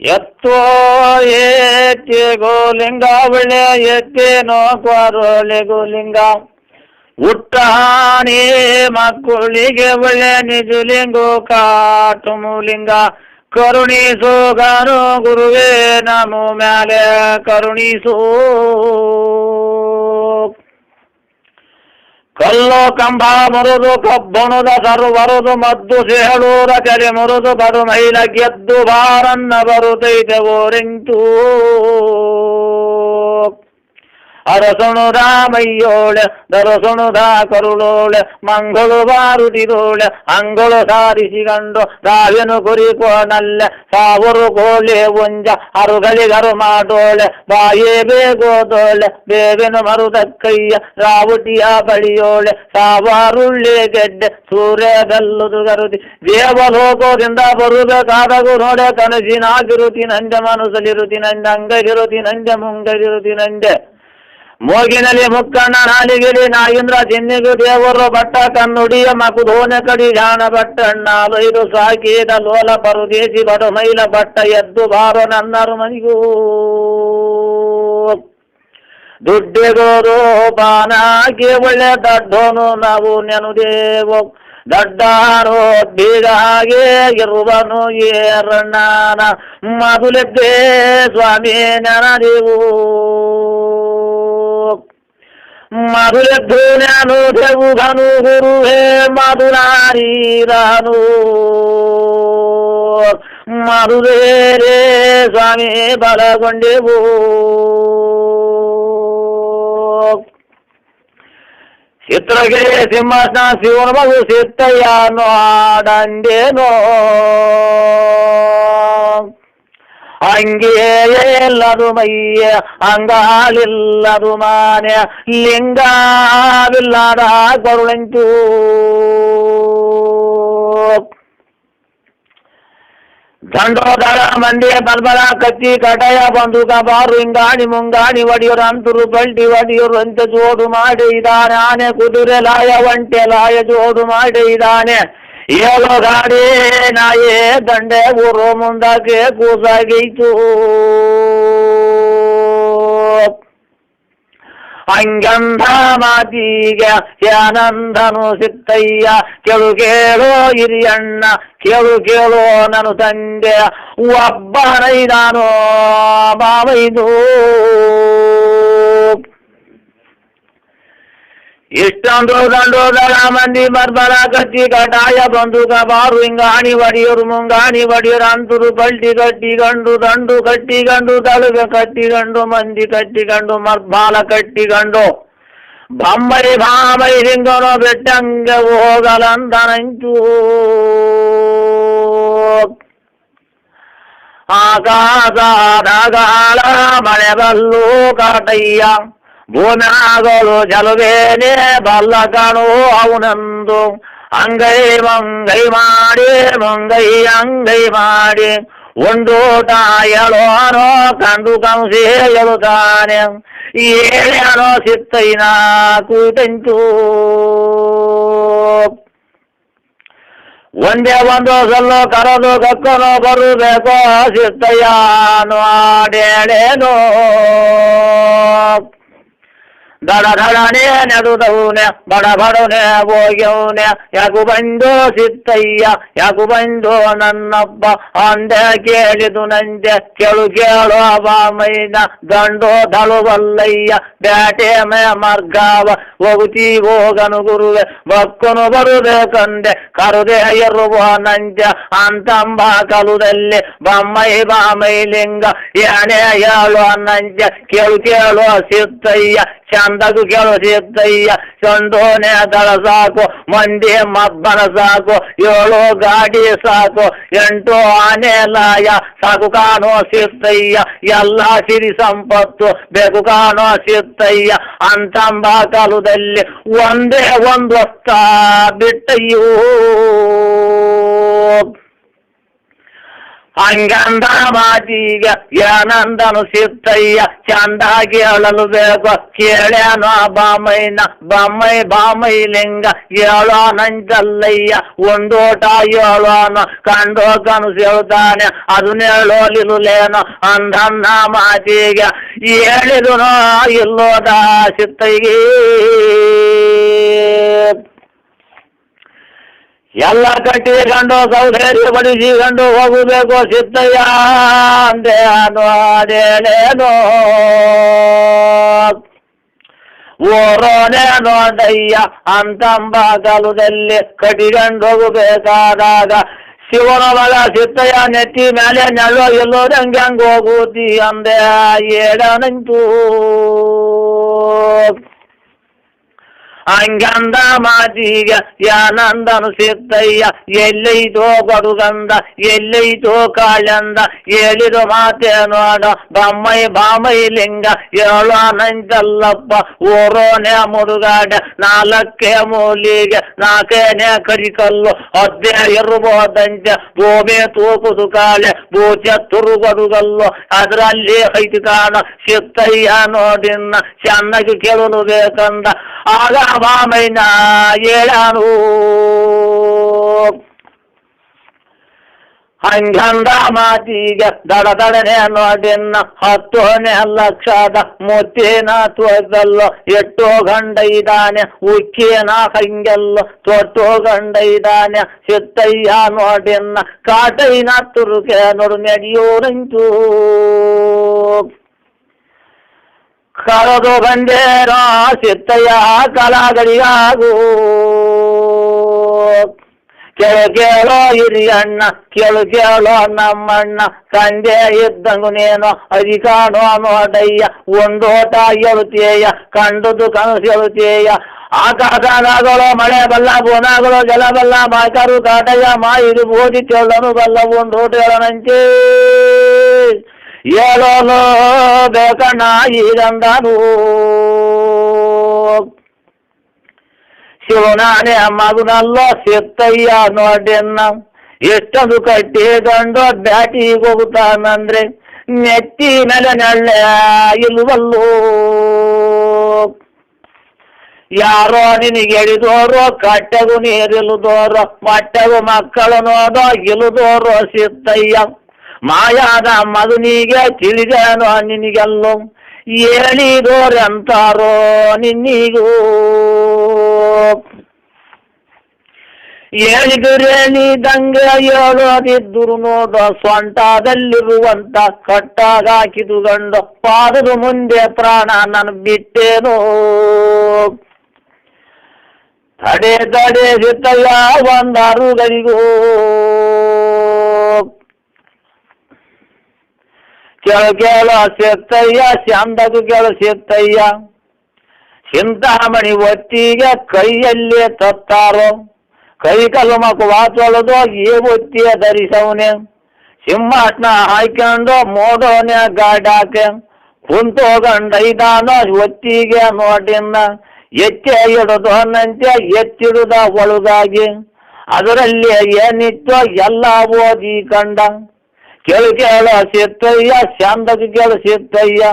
ಎತ್ತೋ ಏತಿ ಗೋಲಿಂಗ ಒಳ್ಳೆ ಎತ್ತೇನೋ ಕ್ವಾರೋಲೆ ಗೋಲಿಂಗ? ಹುಟ್ಟಾಣಿ ಮಕ್ಕಳಿಗೆ ಒಳ್ಳೆ ನಿಜುಲಿಂಗು, ಕಾಟು ಮೂಲಿಂಗ. ಕರುಣಿಸೋ ಗಾನು ಗುರುವೇ ನಮೋ ಮ್ಯಾಲೆ ಕರುಣಿಸು ಕಲ್ಲು ಕಂಬ ಮುರಿದು ಕಬ್ಬಣದ ಸರು ಬರುದು ಮದ್ದು ಸೇಳೂರ ಕರೆ ಮುರಿದು ಬರು ಮೈಲ ಗೆದ್ದು ಬಾರನ್ನ ಬರುತ್ತೈತೆ ಓರೆಂಟು ರಾಮಯ್ಯೋಳ, ದರಸಣು ದಾಕರುಳೋಳ ಕರುಳೋಳೆ ಮಂಗಳು ಬಾರುದಿರೋಳೆ ಅಂಗಳು ಸಾರಿಸಿಕೊಂಡು ಸಾವಿನ ಕುರಿಕೋನಲ್ಲ ಸಾವರು ಕೋಳೆ ಒಂಜ ಅರುಗಳಿಗರು ಮಾಡೋಳೆ, ಬಾಯೇ ಬೇಗೋದೋಳೆ ಬೇವಿನ ಮರುದಕ್ಕಯ್ಯ ರಾವುಟಿಯ ಬಳಿಯೋಳೆ, ಸಾವಾರುಳ್ಳಿ ಗೆಡ್ಡೆ, ಸೂರ್ಯ ಗಲ್ಲುದು ಗರುದಿ, ದೇವಲೋಕದಿಂದ ಬರುಬೇಕಾದಗು ನೋಡೆ, ಕನಸಿನಾಗಿರುತಿ ನಂಜ ಮನಸ್ಸಲ್ಲಿರುತಿ ನಂಜ ಅಂಗಗಿರುತಿ ನಂಜ ಮುಂಗಗಿರುತಿ ನಂದೆ. ಮೋಗಿನಲ್ಲಿ ಮುಕ್ಕಣ್ಣ ನಾಲಿಗಿಲಿ ನಾಯಿಂದ್ರ ಚಿನ್ನಿಗು ದೇವರು ಬಟ್ಟ ಕನ್ನುಡಿಯ ಮಕುಧೋನೆ ಕಡಿ ಜಾಣ ಬಟ್ಟಣ್ಣ ಲೈರು ಸಾಕಿದ ಲೋಲ ಪರುದೇಶಿ ಬಡು ಮೈಲ ಬಟ್ಟ ಎದ್ದು ಬಾರೋ ನನ್ನರು ಮನಿಗೂ. ದುಡ್ಡಿಗೋರು ಬಾನಾಗಿ ಒಳ್ಳೆ ದಡ್ಡೋನು ನಾವು ನೆನುದೇವೋ. ದಡ್ಡಾರೋ ಬೀಗಾಗೆ ಇರುವನು ಏರಣ್ಣನ. ಮದುಲೆದ್ದೇ ಸ್ವಾಮಿ ನೆನದೇವು. మధురధ్రుణను ధను గురు హే మధురారీరాను మధురే రే స్వామి బలగొండేవు. చిత్రగే సింహాసన శివను మగు సిత్తయ్యను ఆడండేనో. ಸಿತ್ತಯ್ಯ ನೋಡಂದೇನೋ ಅಂಗೇಯಲ್ಲದು ಮೈಯ ಅಂಗಾಲಿಲ್ಲದು ಮಾನ್ಯ ಲಿಂಗವಿಲ್ಲದ ಕರುಳೆಂಟು ದಂಡೋದರ ಮಂದಿ ಬಲ್ಬಲ ಕತ್ತಿ ಕಟಾಯ ಬಂದೂಕ ಬಾರು ಹಿಂಗಾಣಿ ಮುಂಗಾಣಿ ಒಡಿಯೋರು ಅಂತರು ಬಲ್ಟಿ ಒಡಿಯೋರು ಅಂತ ಜೋಡು ಮಾಡಿ ಇದ್ದಾನೆ ಆನೆ ಕುದುರೆ ಲಾಯ ಒಂಟೆ ಲಾಯ ಜೋಡು ಮಾಡಿ ಇದ್ದಾನೆ ಏಳು ಗಾಡಿ ನಾಯೇ ದಂಡೆ ಊರು ಮುಂದಾಗೆ ಕೂಸಾಗೈತು. ಹಂಗಂಧ ಮಾತಿಗೆ ಆನಂದನು ಸಿತ್ತಯ್ಯ, ಕೇಳು ಕೇಳೋ ಹಿರಿಯಣ್ಣ, ಕೇಳು ಕೇಳೋ ನಾನು ತಂದೆ ಒಬ್ಬನೈದಾನೋ ಬಾವೈದು. ಇಷ್ಟೊಂದು ದಂಡೋದರ ಮಂದಿ ಬರ್ಬರ ಕತ್ತಿ ಕಟಾಯ ಬಂದೂಕ ಬಾರು ಹಿಂಗಾಣಿ ಒಡಿಯೋರು ಮುಂಗಾಣಿ ಒಡಿಯೋರು ಅಂತರು ಬಲ್ಟಿ ಕಟ್ಟಿಗಂಡು ದಂಡು ಕಟ್ಟಿಗಂಡು ತಳುವೆ ಕಟ್ಟಿಗಂಡು ಮಂದಿ ಕಟ್ಟಿಗಂಡು ಮರ್ಬಾಲ ಕಟ್ಟಿಗಂಡು ಬಮ್ಮರಿ ಭಾಮೈ ಹಿಂಗನೋ ಬೆಟ್ಟಂಗೆ ಹೋಗಲಂದನಂಚು ಆಕಾಶದಾಗಾಳ ಮಳೆ ಬಲ್ಲು ಕಾಟಯ್ಯ ಭೂಮ್ಯಾಗಳು ಜಲವೇನೆ ಬಲ್ಲ ಕಾಣು ಅವನಂದು ಅಂಗೈ ಮಂಗೈ ಮಾಡಿ ಮಂಗೈ ಅಂಗೈ ಮಾಡಿ ಒಂದೋಟ ಎಳೋನೋ ಕಂಡು ಕಂಸಿ ಎಳುತ್ತಾನೆ ಏಳೇನೋ ಸಿತ್ತೈನ ಕೂತಂಚು ಒಂದೇ ಒಂದು ಸಲ್ಲು ಕರೆದು ಕಕ್ಕನು ಬರಬೇಕೋ ಸಿತ್ತಯ್ಯನು ಆಡೇಳೇನೋ ದಡ ದಡನೆ ದೌನೆ ಬಡ ಬಡನೆ ಹೋಗ್ಯವ್ನೆ ಯಾಕು ಬಂದು ಸಿತ್ತಯ್ಯ, ಯಾಕು ಬಂದು ನನ್ನಪ್ಪ ಅಂದೆ ಕೇಳಿದು ನಂದೆ. ಕೇಳು ಕೇಳು ಬಾಮೈನ ದಂಡು ದಳುವಲ್ಲಯ್ಯ ಬ್ಯಾಟೆ ಮೇ ಮರ್ಗಾವ. ಹೋಗುತ್ತಿ, ಹೋಗನು ಗುರುವೆ, ಬಕ್ಕನು ಬರುಬೇಕಂದೆ ಕರುದೆ ಎರುವ ನಂಜ, ಅಂತಂಬ ಕಲುದಲ್ಲಿ. ಬಮ್ಮೈ, ಬಾಮೈ ಲಿಂಗ ಏನೇ ಹೇಳು ನಂಜ. ಕೇಳು ಕೇಳು ಸಿತ್ತಯ್ಯ ಚಂದಗು ಕೇಳು ಸಿದ್ದಯ್ಯ ಚಂದೋನೆ ದಳ ಸಾಕು ಮಂದಿ ಮಬ್ಬನ ಸಾಕು ಏಳು ಗಾಡಿ ಸಾಕು ಎಂಟು ಆನೆ ಲಾಯ ಸಾಕು ಕಾಣೋ ಸಿತ್ತಯ್ಯ ಎಲ್ಲ ಸಿರಿ ಸಂಪತ್ತು ಬೇಕು ಕಾಣೋ ಸಿತ್ತಯ್ಯ ಅಂತಂಬ ಕಾಲದಲ್ಲಿ ಒಂದೇ ಒಂದು ಬಿಟ್ಟಯ್ಯೋ ಯಾನಂದನು ಏನಂದನು ಸಿತ್ತಯ್ಯ ಚಂದಾಗಿ ಅಳಲು ಬೇಕು ಕೇಳ್ಯಾನೋ ಬಾಮೈನ, ಬಾಮೈ ಬಾಮೈ ಲಿಂಗ ಹೇಳೋ ನಂಜಲ್ಲಯ್ಯ, ಒಂದೋಟ ಹೇಳೋನು ಕಂಡು ಕನಸು ಹೇಳ್ತಾನೆ ಅದನ್ನ ಹೇಳೋಲಿಲ್ಲೇನೋ ಅಂದನ್ನ ಮಾತಿಗೆ ಹೇಳಿದನೋ ಇಲ್ಲೋದ ಸಿತ್ತಯ್ಯಗೆ ಎಲ್ಲ ಕಟ್ಟಿಕೊಂಡು ಸೌಧೇರಿ ಬಡಿಸಿಕೊಂಡು ಹೋಗಬೇಕು ಸಿದ್ದಯ್ಯ ಅಂದೆ ಅದೇನೇನೋ ಓರೋನೆ ನೋಡಯ್ಯ ಅಂತಂಬಾಗಲದಲ್ಲಿ ಕಟ್ಟಿಕೊಂಡು ಹೋಗಬೇಕಾದಾಗ ಶಿವನ ಮಗ ಸಿದ್ದಯ್ಯ ನೆತ್ತಿ ಮೇಲೆ ನೆಲ್ಲೋ ಎಲ್ಲೋ ಹಂಗೆ ಹಂಗೆ ಹೋಗುತ್ತಿ ಅಂದೆ ಏಳನಂತೂ ಹಂಗಂದ ಮಾತಿಗೆ ಯಾನಂದನು ಸಿದ್ದಯ್ಯ ಎಲ್ಲೈತೋ ಬಡುಗಂದ ಎಲ್ಲೈತೋ ಕಾಳಂದ, ಹೇಳಿದ ಮಾತೆ ನೋಡ ಬಮ್ಮೈ ಬಾಮೈ ಲಿಂಗ, ಏಳು ನಂಜಲ್ಲಪ್ಪ ಓರೋನೆ ಮುಡುಗಾಡ ನಾಲ್ಕೇ ಮೂಲಿಗೆ, ನಾಲ್ಕೇನೆ ಕರಿಕಲ್ಲು ಹದ್ದೆ ಇರ್ಬೋದಂತೆ ಭೂಮಿ ತೂಕುದು ಕಾಳೆ, ಬೂಚ ತುರುಗಡುಗಲ್ಲು, ಅದರಲ್ಲಿ ಐತಿ ಕಾಣ, ಸಿದ್ದಯ್ಯ ನೋಡಿನ್ನ, ಚೆನ್ನಾಗಿ ಕೇಳಲು ಬೇಕಂದ, ಆಗ ಬಾಮೈನ ಏಳಾನು. ಹಂಗಂದ ಮಾತಿಗೆ ದಡ ದಡನೆ ನೋಡಿನ್ನ ಹತ್ತೋನೆ ಲಕ್ಷದ ಮುತ್ತಿನ ತೋದಲ್ಲ ಎಟ್ಟೋ ಗಂಡ ಇದ್ದಾನೆ, ಉಕ್ಕಿನ ಹಂಗೆಲ್ಲ. ತೊಟ್ಟೋ ಗಂಡ ಇದ್ದಾನೆ ಸಿತ್ತಯ್ಯ ನೋಡಿನ್ನ ಕಾಟೈನ ತುರುಕೆ ನೋಡು ನಡೆಯೋರಂಚು ಕಳೆದು ಬಂದೇನೋ ಸಿತ್ತಯ್ಯ ಕಲಾಗಳಿಗಾಗೂ ಕೇಳು ಕೇಳೋ ಹಿರಿಯಣ್ಣ ಕೇಳು ಕೇಳೋ ನಮ್ಮಣ್ಣ ಸಂಜೆ ಇದ್ದಂಗು ನೀನು ಅಧಿಕಾಣೋ ನೋಡಯ್ಯ ಒಂದೋಟ ಎಳುತ್ತೇಯ ಕಂಡುದು ಕನಸು ಎಳುತ್ತೇಯ ಆಕಾಶನಾಗಳು ಮಳೆ ಬಲ್ಲ ಬೋನಾಗಳು ಜಲ ಬಲ್ಲ ಮಾಕರು ಕಾಟಯ್ಯ ಮಾ ಇದು ಬೋಧಿ ಕೇಳನು ಬಲ್ಲ ಒಂದೋಟ ಹೇಳನಂಚೇ ಹೇಳೋನು ಬೇಕಣ್ಣ ಈಗಂದನು ಶಿವನಾನೇ ಮಗನಲ್ಲ ಸಿತ್ತಯ್ಯ ನೋಡೆನ್ನ ಎಷ್ಟೊಂದು ಕಟ್ಟಿಕೊಂಡು ಬ್ಯಾಟಿಗೆ ಹೋಗುತ್ತಾನಂದ್ರೆ ನೆತ್ತಿ ನೆಲೆ ನೆಳ್ಳೆ ಇಲ್ವಲ್ಲೋ ಯಾರೋ ನಿನಗೆ ಎಳಿದೋರು ಕಟ್ಟೆಗೂ ನೀರಿಲ್ಲದೋರು ಮಟ್ಟೆಗೂ ಮಕ್ಕಳು ನೋಡೋ, ಇಲ್ಲದೋರು ಸಿತ್ತಯ್ಯ. ಮಾಯಾದ ಮಗನಿಗೆ ತಿಳಿದೇನು ನಿನಗೆಲ್ಲೋ. ಹೇಳಿದೋರೆಂತಾರೋ ನಿನ್ನಿಗೂ. ಹೇಳಿದುರೇಳಿದಂಗೆ ಹೇಳೋದಿದ್ದರು ನೋಡೋ ಸೊಂಟದಲ್ಲಿರುವಂತ ಕಟ್ಟಾಗ ಹಾಕಿದು ಗಂಡ ಪಾದದ ಮುಂದೆ ಪ್ರಾಣ ನಾನು ಬಿಟ್ಟೇನೋ. ತಡೆ ತಡೆ ಸಿತ್ತಯ್ಯ ಒಂದಾರುಗಳಿಗೂ ಕೇಳು ಸೇತಯ್ಯ ಚಂದದು ಕೇಳು ಸೇತಯ್ಯ. ಚಿಂತಾಮಣಿ ಒತ್ತಿಗೆ ಕೈಯಲ್ಲೇ ತತ್ತಾರೋ. ಕೈ ಕಲ್ಮಕ್ ವಾತೊಳದು ಏ ಒತ್ತಿಯ ಧರಿಸವನೆ. ಸಿಂಹಾಸನ ಹಾಯ್ಕೊಂಡು ಮೋಡೋನೆ ಗಾಡಾಕೆ. ಕುಂತು ಗಂಡೈದಾನೋ ಒತ್ತಿಗೆ ನೋಡಿನ. ಎಚ್ಚೆ ಇಡದು ನಂತೆ ಎಚ್ಚಿಡುದ ಒಳಗಾಗಿ ಅದರಲ್ಲಿ ಏನಿತ್ತು ಎಲ್ಲ ಓದಿ ಕಂಡ. ಕೇಳು ಕೇಳು ಸಿತ್ತಯ್ಯ ಚಂದಕ್ಕೆ ಕೇಳು ಸಿತ್ತಯ್ಯ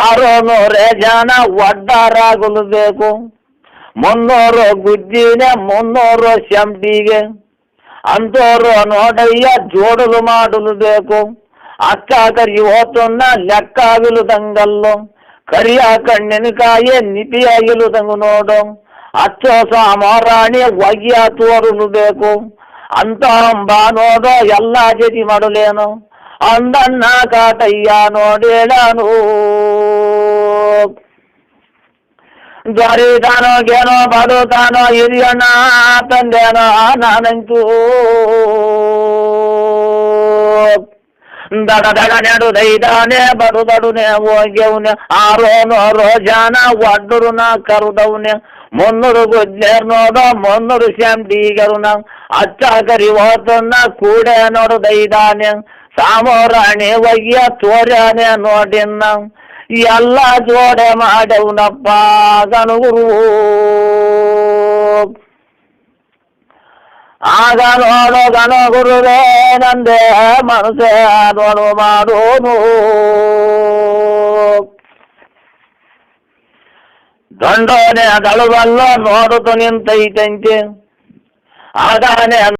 ಆರು ನೂರೇ ಜನ ಒಡ್ಡಾರಾಗಲು ಬೇಕು ಮುನ್ನೂರು ಗುದ್ದಿನ ಮುನ್ನೂರು ಶಂಟಿಗೆ ಅಂತೋರು ನೋಡಯ್ಯ ಜೋಡಲು ಮಾಡಲು ಬೇಕು ಅಕ್ಕ ಕರಿ ಹೋತನ್ನ ಲೆಕ್ಕಾಗಿಲುದಂಗಲ್ಲು ಕರಿಯ ಕಣ್ಣಿನಕಾಯಿ ನಿಪಿಯಾಗಿಲುದಂಗು ನೋಡು ಹಚ್ಚೋ ಸಾಮಾರಾಣಿ ಒಯ್ಯ ತೋರಲು ಬೇಕು ಅಂತ ಅಂಬ ನೋದೋ ಎಲ್ಲ ಜತಿ ಮಾಡಲೇನು? ಅಂದಣ್ಣ ಕಾಟಯ್ಯ ನೋಡೇಳನು. ದೊರೆತಾನೋ ಗೇನೋ ಬಡುತ್ತಾನೋ ಹಿರಿಯಣ್ಣ ತಂದೇನೋ ನಾನಂತೂ. ದಡ ದಡ ನೆಡುದೈದಾನೆ ಬಡುದಡುನೆ ಹೋಗ್ಯವನೆ ಆರೋನೋ ರೋಜಾನ ಒಡ್ಡರು ನಾ ಕರುದವ್ನೆ ಮುನ್ನೂರು ಗುಜ್ಜೇರ್ ನೋಡೋ ಮುನ್ನೂರು ಶಾಂತಿಗರುನ ಅಚ್ಚ ಕರಿ ಹೋತನ್ನ ಕೂಡೆ ನೋಡುದೈದಾನೆ ಸಾಮೋರಾಣಿ ಒಯ್ಯ ತೋರ್ಯಾನೆ ನೋಡಿನ್ನ ಎಲ್ಲ ಜೋಡೆ ಮಾಡವ್ನಪ್ಪ ಗನುಗುರು ಆಗ ನೋಡು ಗಣ ಗುರುವೇ ನಂದೇ ಮನಸ್ಸೇ ನೋಡು ಮಾಡೋನು ದಂಡೋನೆ ದಳವಲ್ಲ ನೋಡುತ್ತ ನಿಂತೈತಂತೆ ಆಗಾನೆ